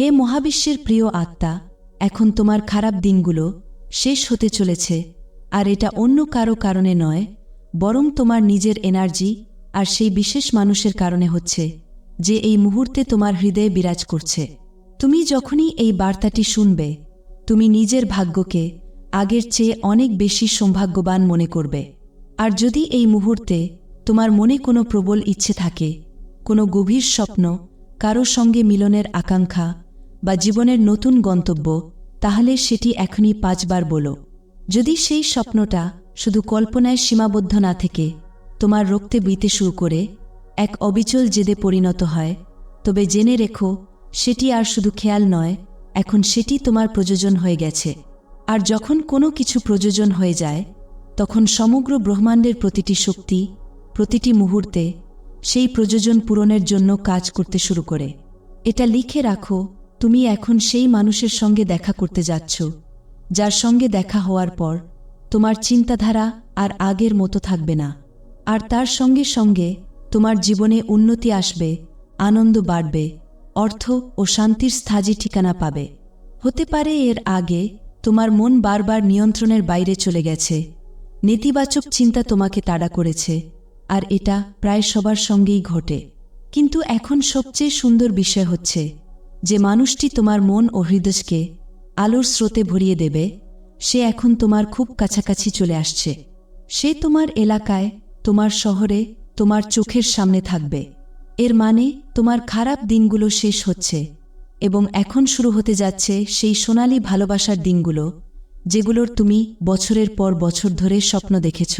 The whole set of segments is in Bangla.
হে মহাবিশ্বের প্রিয় আত্মা, এখন তোমার খারাপ দিনগুলো শেষ হতে চলেছে, আর এটা অন্য কারও কারণে নয়, বরং তোমার নিজের এনার্জি আর সেই বিশেষ মানুষের কারণে হচ্ছে, যে এই মুহূর্তে তোমার হৃদয়ে বিরাজ করছে। তুমি যখনই এই বার্তাটি শুনবে, তুমি নিজের ভাগ্যকে আগের চেয়ে অনেক বেশি সৌভাগ্যবান মনে করবে। আর যদি এই মুহূর্তে তোমার মনে কোনো প্রবল ইচ্ছে থাকে, কোনো গভীর স্বপ্ন, কারও সঙ্গে মিলনের আকাঙ্ক্ষা বা জীবনের নতুন গন্তব্য, তাহলে সেটি এখনই পাঁচবার বলো। যদি সেই স্বপ্নটা শুধু কল্পনায় সীমাবদ্ধ না থেকে তোমার রক্তে বইতে শুরু করে এক অবিচল জেদে পরিণত হয়, তবে জেনে রেখো, সেটি আর শুধু খেয়াল নয়, এখন সেটি তোমার প্রযোজন হয়ে গেছে। আর যখন কোনো কিছু প্রযোজন হয়ে যায়, তখন সমগ্র ব্রহ্মাণ্ডের প্রতিটি শক্তি, প্রতিটি মুহূর্তে সেই প্রযোজন পূরণের জন্য কাজ করতে শুরু করে। এটা লিখে রাখো তুমি এখন সেই মানুষের সঙ্গে দেখা করতে যাচ্ছ, যার সঙ্গে দেখা হওয়ার পর তোমার চিন্তাধারা আর আগের মতো থাকবে না। আর তার সঙ্গে সঙ্গে তোমার জীবনে উন্নতি আসবে, আনন্দ বাড়বে, অর্থ ও শান্তির স্থাজি ঠিকানা পাবে। হতে পারে এর আগে তোমার মন বারবার নিয়ন্ত্রণের বাইরে চলে গেছে। নেতিবাচক চিন্তা তোমাকে তাড়া করেছে, আর এটা প্রায় সবার সঙ্গেই ঘটে। কিন্তু এখন সবচেয়ে সুন্দর বিষয় হচ্ছে যে মানুষটি তোমার মন ও হৃদয়কে আলোর স্রোতে ভরিয়ে দেবে, সে এখন তোমার খুব কাছাকাছি চলে আসছে। সে তোমার এলাকায়, তোমার শহরে, তোমার চোখের সামনে থাকবে। এর মানে তোমার খারাপ দিনগুলো শেষ হচ্ছে এবং এখন শুরু হতে যাচ্ছে সেই সোনালি ভালোবাসার দিনগুলো, যেগুলোর তুমি বছরের পর বছর ধরে স্বপ্ন দেখেছ।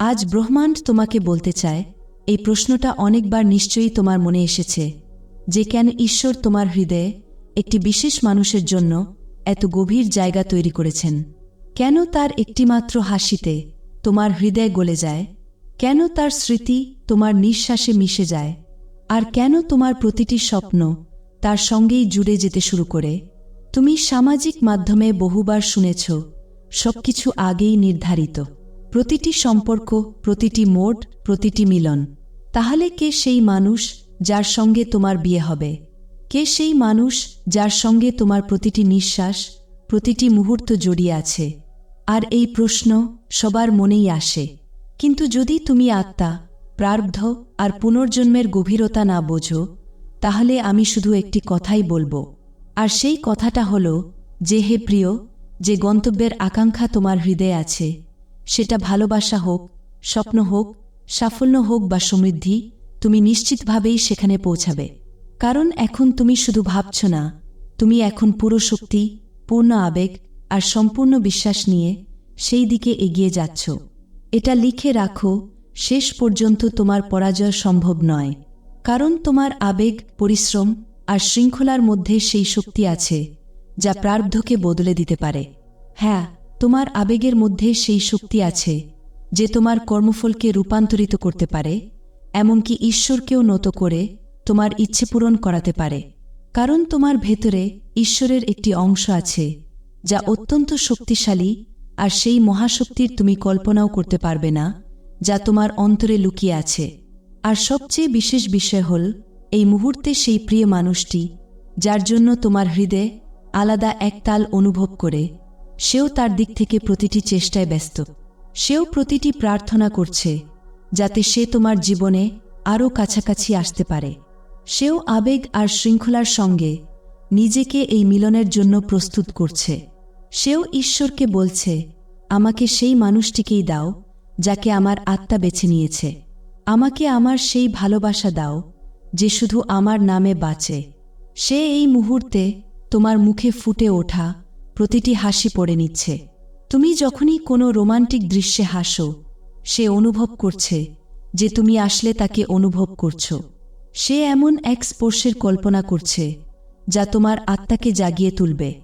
আজ ব্রহ্মাণ্ড তোমাকে বলতে চায়, এই প্রশ্নটা অনেকবার নিশ্চয়ই তোমার মনে এসেছে। যে কেন ঈশ্বর তোমার হৃদয়ে একটি বিশেষ মানুষের জন্য এত গভীর জায়গা তৈরি করেছেন? কেন তার একটিমাত্র হাসিতে তোমার হৃদয় গলে যায়? কেন তার স্মৃতি তোমার নিঃশ্বাসে মিশে যায়? আর কেন তোমার প্রতিটি স্বপ্ন তার সঙ্গেই জুড়ে যেতে শুরু করে? তুমি সামাজিক মাধ্যমে বহুবার শুনেছ, সবকিছু আগেই নির্ধারিত। প্রতিটি সম্পর্ক, প্রতিটি মোড প্রতিটি মিলন। তাহলে কে সেই মানুষ যার সঙ্গে তোমার বিয়ে হবে। কে সেই মানুষ যার সঙ্গে তোমার প্রতিটি নিঃশ্বাস, প্রতিটি মুহূর্ত জড়িয়ে আছে? আর এই প্রশ্ন সবার মনেই আসে। কিন্তু যদি তুমি আত্মা প্রারব্ধ আর পুনর্জন্মের গভীরতা না বোঝো, তাহলে আমি শুধু একটি কথাই বলব। আর সেই কথাটা হল যে, হে প্রিয়, যে গন্তব্যের আকাঙ্ক্ষা তোমার হৃদয়ে আছে, সেটা ভালোবাসা হোক, স্বপ্ন হোক, সাফল্য হোক বা সমৃদ্ধি তুমি নিশ্চিতভাবেই সেখানে পৌঁছাবে। কারণ এখন তুমি শুধু ভাবছ না, তুমি এখন পুরো শক্তি, পূর্ণ আবেগ আর সম্পূর্ণ বিশ্বাস নিয়ে সেই দিকে এগিয়ে যাচ্ছ। এটা লিখে রাখো, শেষ পর্যন্ত তোমার পরাজয় সম্ভব নয়। কারণ তোমার আবেগ, পরিশ্রম আর শৃঙ্খলার মধ্যে সেই শক্তি আছে, যা প্রার্ধকে বদলে দিতে পারে। হ্যাঁ তোমার আবেগের মধ্যে সেই শক্তি আছে, যে তোমার কর্মফলকে রূপান্তরিত করতে পারে। এমনকি ঈশ্বরকেও নত করে তোমার ইচ্ছে পূরণ করাতে পারে। কারণ তোমার ভেতরে ঈশ্বরের একটি অংশ আছে, যা অত্যন্ত শক্তিশালী আর সেই মহাশক্তির তুমি কল্পনাও করতে পারবে না, যা তোমার অন্তরে লুকিয়ে আছে। আর সবচেয়ে বিশেষ বিষয় হল, এই মুহূর্তে সেই প্রিয় মানুষটি, যার জন্য তোমার হৃদয়ে আলাদা এক তাল অনুভব করে, সেও তার দিক থেকে প্রতিটি চেষ্টায় ব্যস্ত। সেও প্রতিটি প্রার্থনা করছে যাতে সে তোমার জীবনে আরও কাছাকাছি আসতে পারে। সেও আবেগ আর শৃঙ্খলার সঙ্গে নিজেকে এই মিলনের জন্য প্রস্তুত করছে। সেও ঈশ্বরকে বলছে, আমাকে সেই মানুষটিকেই দাও যাকে আমার আত্মা বেছে নিয়েছে। আমাকে আমার সেই ভালোবাসা দাও যে শুধু আমার নামে বাঁচে সে এই মুহূর্তে তোমার মুখে ফুটে ওঠা প্রতিটি হাসি পড়ে নিচ্ছে। তুমি যখনই কোনো রোমান্টিক দৃশ্যে হাসো সে অনুভব করছে যে তুমি আসলে তাকে অনুভব করছ। সে এমন এক স্পর্শের কল্পনা করছে যা তোমার আত্মাকে জাগিয়ে তুলবে।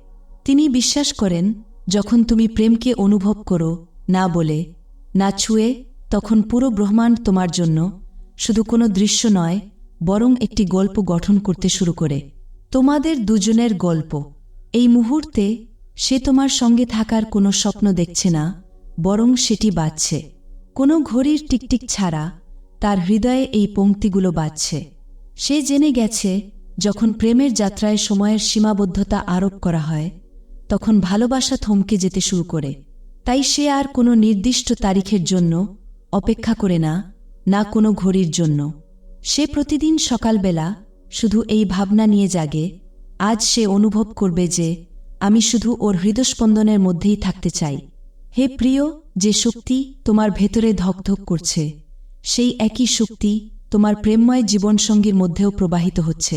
তিনি বিশ্বাস করেন, যখন তুমি প্রেমকে অনুভব করো, না বলে, না ছুঁয়ে, তখন পুরো ব্রহ্মাণ্ড তোমার জন্য শুধু কোনো দৃশ্য নয়, বরং একটি গল্প গঠন করতে শুরু করে। তোমাদের দুজনের গল্প। এই মুহূর্তে সে তোমার সঙ্গে থাকার কোনো স্বপ্ন দেখছে না, বরং সেটি বাজছে কোনো ঘড়ির টিকটিক ছাড়া তার হৃদয়ে এই পংক্তিগুলো বাজছে। সে জেনে গেছে, যখন প্রেমের যাত্রায় সময়ের সীমাবদ্ধতা আরোপ করা হয়, তখন ভালোবাসা থমকে যেতে শুরু করে। তাই সে আর কোনো নির্দিষ্ট তারিখের জন্য অপেক্ষা করে না না কোনো ঘড়ির জন্য। সে প্রতিদিন সকালবেলা শুধু এই ভাবনা নিয়ে জাগে, আজ সে অনুভব করবে যে আমি শুধু ওর হৃদস্পন্দনের মধ্যেই থাকতে চাই। হে প্রিয়, যে শক্তি তোমার ভেতরে ধকধক করছে, সেই একই শক্তি তোমার প্রেমময় জীবনসঙ্গীর মধ্যেও প্রবাহিত হচ্ছে।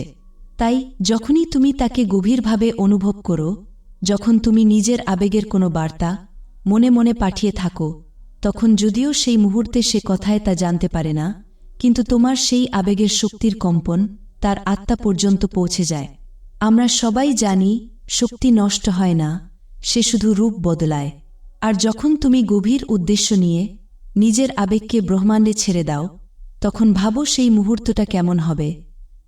তাই যখনই তুমি তাকে গভীরভাবে অনুভব করো, যখন তুমি নিজের আবেগের কোনো বার্তা মনে মনে পাঠিয়ে থাকো, তখন যদিও সেই মুহূর্তে সে কথায় তা জানতে পারে না, কিন্তু তোমার সেই আবেগের শক্তির কম্পন তার আত্মা পর্যন্ত পৌঁছে যায়। আমরা সবাই জানি শক্তি নষ্ট হয় না, সে শুধু রূপ বদলায়। আর যখন তুমি গভীর উদ্দেশ্য নিয়ে নিজের আবেগকে ব্রহ্মাণ্ডে ছেড়ে দাও, তখন ভাবো সেই মুহূর্তটা কেমন হবে।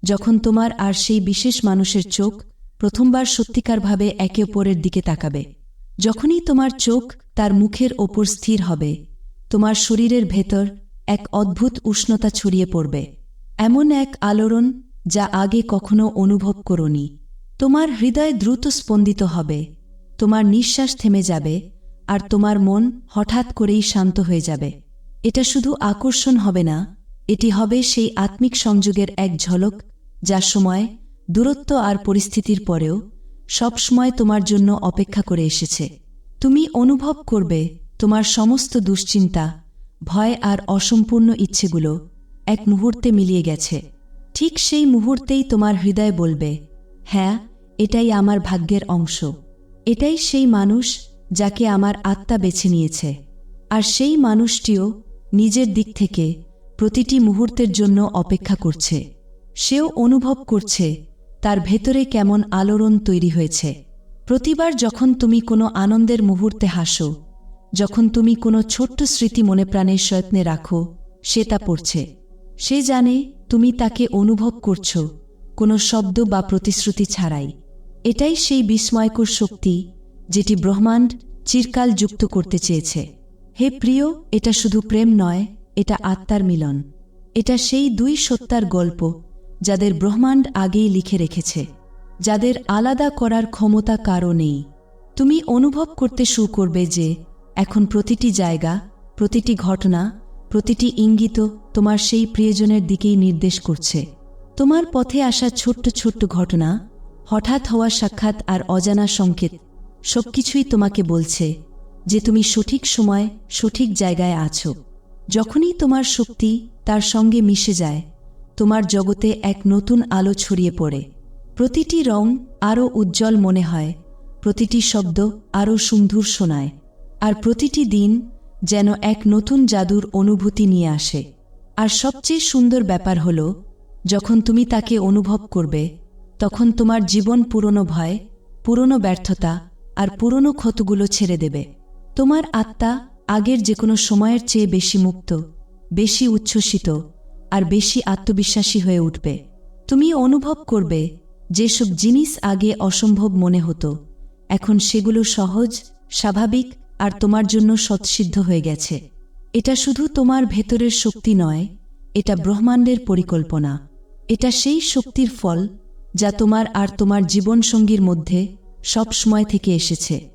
যখন তোমার আর সেই বিশেষ মানুষের চোখ প্রথমবার সত্যিকারভাবে একে অপরের দিকে তাকাবে, যখনই তোমার চোখ তার মুখের ওপর স্থির হবে, তোমার শরীরের ভেতর এক অদ্ভুত উষ্ণতা ছড়িয়ে পড়বে। এমন এক আলোড়ন যা আগে কখনো অনুভব করনি। তোমার হৃদয় দ্রুত স্পন্দিত হবে, তোমার নিঃশ্বাস থেমে যাবে আর তোমার মন হঠাৎ করেই শান্ত হয়ে যাবে। এটা শুধু আকর্ষণ হবে না, এটি হবে সেই আত্মিক সংযোগের এক ঝলক, যা সময়, দূরত্ব আর পরিস্থিতির পরেও সবসময় তোমার জন্য অপেক্ষা করে এসেছে। তুমি অনুভব করবে তোমার সমস্ত দুশ্চিন্তা, ভয় আর অসম্পূর্ণ ইচ্ছেগুলো এক মুহূর্তে মিলিয়ে গেছে। ঠিক সেই মুহূর্তেই তোমার হৃদয় বলবে হ্যাঁ এটাই আমার ভাগ্যের অংশ। এটাই সেই মানুষ যাকে আমার আত্মা বেছে নিয়েছে। আর সেই মানুষটিও নিজের দিক থেকে প্রতিটি মুহূর্তের জন্য অপেক্ষা করছে। সেও অনুভব করছে তার ভেতরে কেমন আলোড়ন তৈরি হয়েছে। প্রতিবার যখন তুমি কোনো আনন্দের মুহূর্তে হাসো, যখন তুমি কোনো ছোট্ট স্মৃতি মনে প্রাণের সয়ত্নে রাখো, সে তা পড়ছে। সে জানে তুমি তাকে অনুভব করছ কোনো শব্দ বা প্রতিশ্রুতি ছাড়াই। এটাই সেই বিস্ময়কর শক্তি যেটি ব্রহ্মাণ্ড চিরকাল যুক্ত করতে চেয়েছে। হে প্রিয়, এটা শুধু প্রেম নয়, এটা আত্মার মিলন। এটা সেই দুই সত্তার গল্প যাদের ব্রহ্মাণ্ড আগেই লিখে রেখেছে, যাদের আলাদা করার ক্ষমতা কারও নেই। তুমি অনুভব করতে শুরু করবে যে, এখন প্রতিটি জায়গা, প্রতিটি ঘটনা, প্রতিটি ইঙ্গিত তোমার সেই প্রিয়জনের দিকেই নির্দেশ করছে। তোমার পথে আসা ছোট্ট ছোট্ট ঘটনা, হঠাৎ হওয়া সাক্ষাৎ আর অজানা সংকেত সবকিছুই তোমাকে বলছে যে তুমি সঠিক সময়, সঠিক জায়গায় আছো। যখনই তোমার শক্তি তার সঙ্গে মিশে যায়, তোমার জগতে এক নতুন আলো ছড়িয়ে পড়ে। প্রতিটি রং আরও উজ্জ্বল মনে হয়, প্রতিটি শব্দ আরও সুন্দর শোনায়, আর প্রতিটি দিন যেন এক নতুন জাদুর অনুভূতি নিয়ে আসে। আর সবচেয়ে সুন্দর ব্যাপার হল, যখন তুমি তাকে অনুভব করবে, তখন তোমার জীবন পুরনো ভয়, পুরনো ব্যর্থতা আর পুরনো ক্ষতগুলো ছেড়ে দেবে। তোমার আত্মা আগের যে কোনো সময়ের চেয়ে বেশি মুক্ত, বেশি উচ্ছ্বসিত, আর বেশি আত্মবিশ্বাসী হয়ে উঠবে। তুমি অনুভব করবে, যেসব জিনিস আগে অসম্ভব মনে হতো, এখন সেগুলো সহজ, স্বাভাবিক আর তোমার জন্য সৎসিদ্ধ হয়ে গেছে। এটা শুধু তোমার ভেতরের শক্তি নয়, এটা ব্রহ্মাণ্ডের পরিকল্পনা। এটা সেই শক্তির ফল, যা তোমার আর তোমার জীবনসঙ্গীর মধ্যে সব সময় থেকে এসেছে।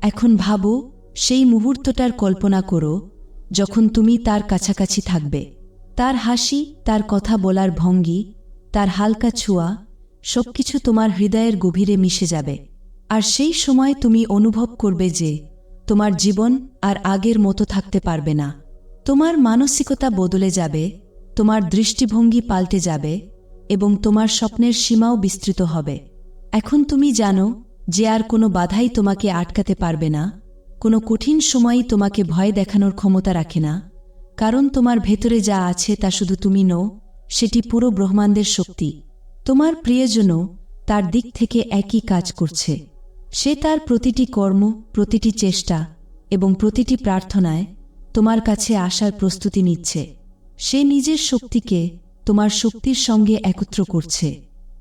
এখন ভাবো, সেই মুহূর্তটার কল্পনা করো, যখন তুমি তার কাছাকাছি থাকবে। তার হাসি, তার কথা বলার ভঙ্গি, তার হালকা ছোঁয়া, সবকিছু তোমার হৃদয়ের গভীরে মিশে যাবে। আর সেই সময় তুমি অনুভব করবে যে, তোমার জীবন আর আগের মতো থাকতে পারবে না। তোমার মানসিকতা বদলে যাবে, তোমার দৃষ্টিভঙ্গি পাল্টে যাবে, এবং তোমার স্বপ্নের সীমাও বিস্তৃত হবে। এখন তুমি জানো যে আর কোনো বাধাই তোমাকে আটকাতে পারবে না, কোনো কঠিন সময়ই তোমাকে ভয় দেখানোর ক্ষমতা রাখে না, কারণ তোমার ভেতরে যা আছে তা শুধু তুমি নও, সেটি পুরো ব্রহ্মাণ্ডের শক্তি। তোমার প্রিয়জনও তার দিক থেকে একই কাজ করছে। সে তার প্রতিটি কর্ম, প্রতিটি চেষ্টা এবং প্রতিটি প্রার্থনায় তোমার কাছে আসার প্রস্তুতি নিচ্ছে। সে নিজের শক্তিকে তোমার শক্তির সঙ্গে একত্র করছে।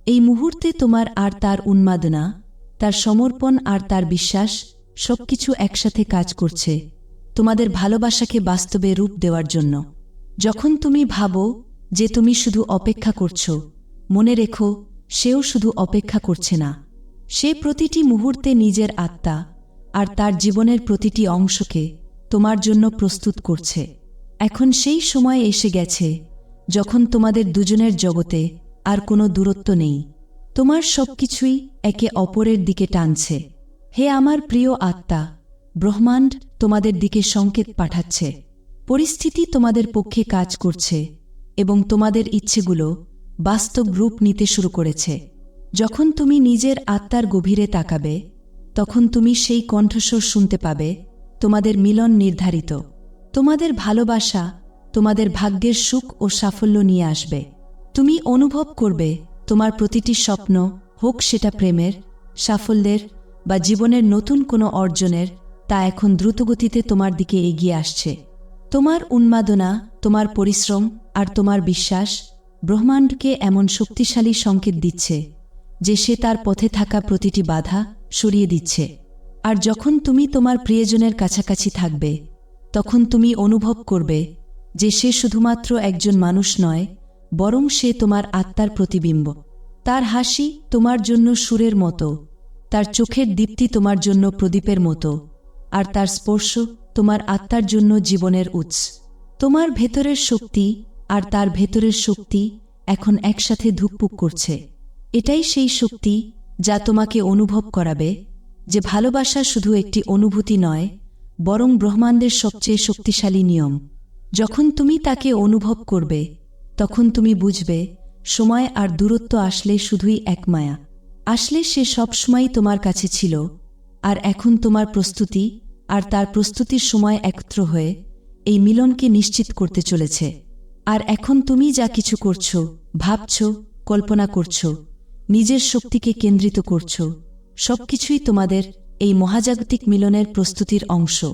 এই মুহূর্তে তোমার আর তার উন্মাদনা তার সমর্পণ আর তার বিশ্বাস সবকিছু একসাথে কাজ করছে তোমাদের ভালোবাসাকে বাস্তবে রূপ দেওয়ার জন্য। যখন তুমি ভাবো যে তুমি শুধু অপেক্ষা করছ, মনে রেখো সেও শুধু অপেক্ষা করছে না। সে প্রতিটি মুহূর্তে নিজের আত্মা আর তার জীবনের প্রতিটি অংশকে তোমার জন্য প্রস্তুত করছে। এখন সেই সময় এসে গেছে যখন তোমাদের দুজনের জগতে আর কোনো দূরত্ব নেই। তোমার সবকিছুই একে অপরের দিকে টানছে। হে আমার প্রিয় আত্মা, ব্রহ্মাণ্ড তোমাদের দিকে সংকেত পাঠাচ্ছে। পরিস্থিতি তোমাদের পক্ষে কাজ করছে এবং তোমাদের ইচ্ছেগুলো বাস্তব রূপ নিতে শুরু করেছে। যখন তুমি নিজের আত্মার গভীরে তাকাবে, তখন তুমি সেই কণ্ঠস্বর শুনতে পাবে, তোমাদের মিলন নির্ধারিত। তোমাদের ভালোবাসা তোমাদের ভাগ্যের সুখ ও সাফল্য নিয়ে আসবে। তুমি অনুভব করবে তোমার প্রতিটি স্বপ্ন, হোক সেটা প্রেমের, সাফল্যের বা জীবনের নতুন কোনো অর্জনের, তা এখন দ্রুতগতিতে তোমার দিকে এগিয়ে আসছে। তোমার উন্মাদনা, তোমার পরিশ্রম আর তোমার বিশ্বাস ব্রহ্মাণ্ডকে এমন শক্তিশালী সংকেত দিচ্ছে যে সে তার পথে থাকা প্রতিটি বাধা সরিয়ে দিচ্ছে। আর যখন তুমি তোমার প্রিয়জনের কাছাকাছি থাকবে, তখন তুমি অনুভব করবে যে সে শুধুমাত্র একজন মানুষ নয় বরং সে তোমার আত্মার প্রতিবিম্ব। তার হাসি তোমার জন্য সুরের মতো, তার চোখের দীপ্তি তোমার জন্য প্রদীপের মতো, আর তার স্পর্শ তোমার আত্মার জন্য জীবনের উৎস। তোমার ভেতরের শক্তি আর তার ভেতরের শক্তি এখন একসাথে ধুকপুক করছে। এটাই সেই শক্তি যা তোমাকে অনুভব করাবে, যে ভালোবাসা শুধু একটি অনুভূতি নয়, বরং ব্রহ্মাণ্ডের সবচেয়ে শক্তিশালী নিয়ম। যখন তুমি তাকে অনুভব করবে তখন তুমি বুঝবে, সময় আর দূরত্ব আসলে শুধুই এক মায়া। আসলে সে সবসময়ই তোমার কাছে ছিল, আর এখন তোমার প্রস্তুতি আর তার প্রস্তুতির সময় একত্র হয়ে এই মিলনকে নিশ্চিত করতে চলেছে। আর এখন তুমি যা কিছু করছ, ভাবছ, কল্পনা করছ, নিজের শক্তিকে কেন্দ্রিত করছ, সবকিছুই তোমাদের এই মহাজাগতিক মিলনের প্রস্তুতির অংশ।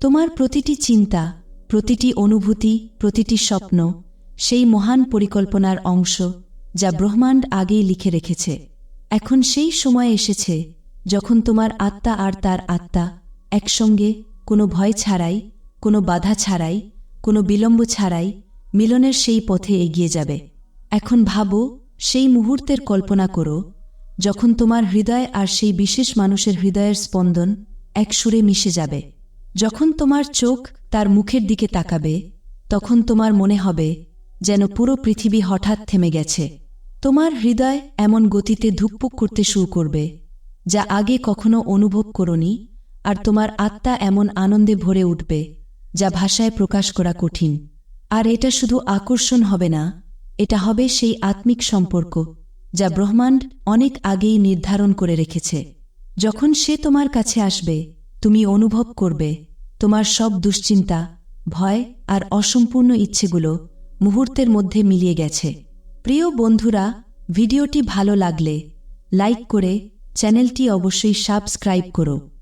তোমার প্রতিটি চিন্তা, প্রতিটি অনুভূতি, প্রতিটি স্বপ্ন সেই মহান পরিকল্পনার অংশ যা ব্রহ্মাণ্ড আগেই লিখে রেখেছে। এখন সেই সময় এসেছে যখন তোমার আত্মা আর তার আত্মা একসঙ্গে কোনো ভয় ছাড়াই, কোনো বাধা ছাড়াই, কোনো বিলম্ব ছাড়াই মিলনের সেই পথে এগিয়ে যাবে। এখন ভাবো, সেই মুহূর্তের কল্পনা করো, যখন তোমার হৃদয় আর সেই বিশেষ মানুষের হৃদয়ের স্পন্দন এক সুরে মিশে যাবে। যখন তোমার চোখ তার মুখের দিকে তাকাবে, তখন তোমার মনে হবে যেন পুরো পৃথিবী হঠাৎ থেমে গেছে। তোমার হৃদয় এমন গতিতে ধুকপুক করতে শুরু করবে, যা আগে কখনো অনুভব করনি, আর তোমার আত্মা এমন আনন্দে ভরে উঠবে, যা ভাষায় প্রকাশ করা কঠিন। আর এটা শুধু আকর্ষণ হবে না, এটা হবে সেই আত্মিক সম্পর্ক, যা ব্রহ্মাণ্ড অনেক আগেই নির্ধারণ করে রেখেছে। যখন সে তোমার কাছে আসবে, তুমি অনুভব করবে, তোমার সব দুশ্চিন্তা, ভয় আর অসম্পূর্ণ ইচ্ছেগুলো মুহূর্তের মধ্যে মিলিয়ে গেছে। প্রিয় বন্ধুরা, ভিডিওটি ভালো লাগলে লাইক করে চ্যানেলটি অবশ্যই সাবস্ক্রাইব করো।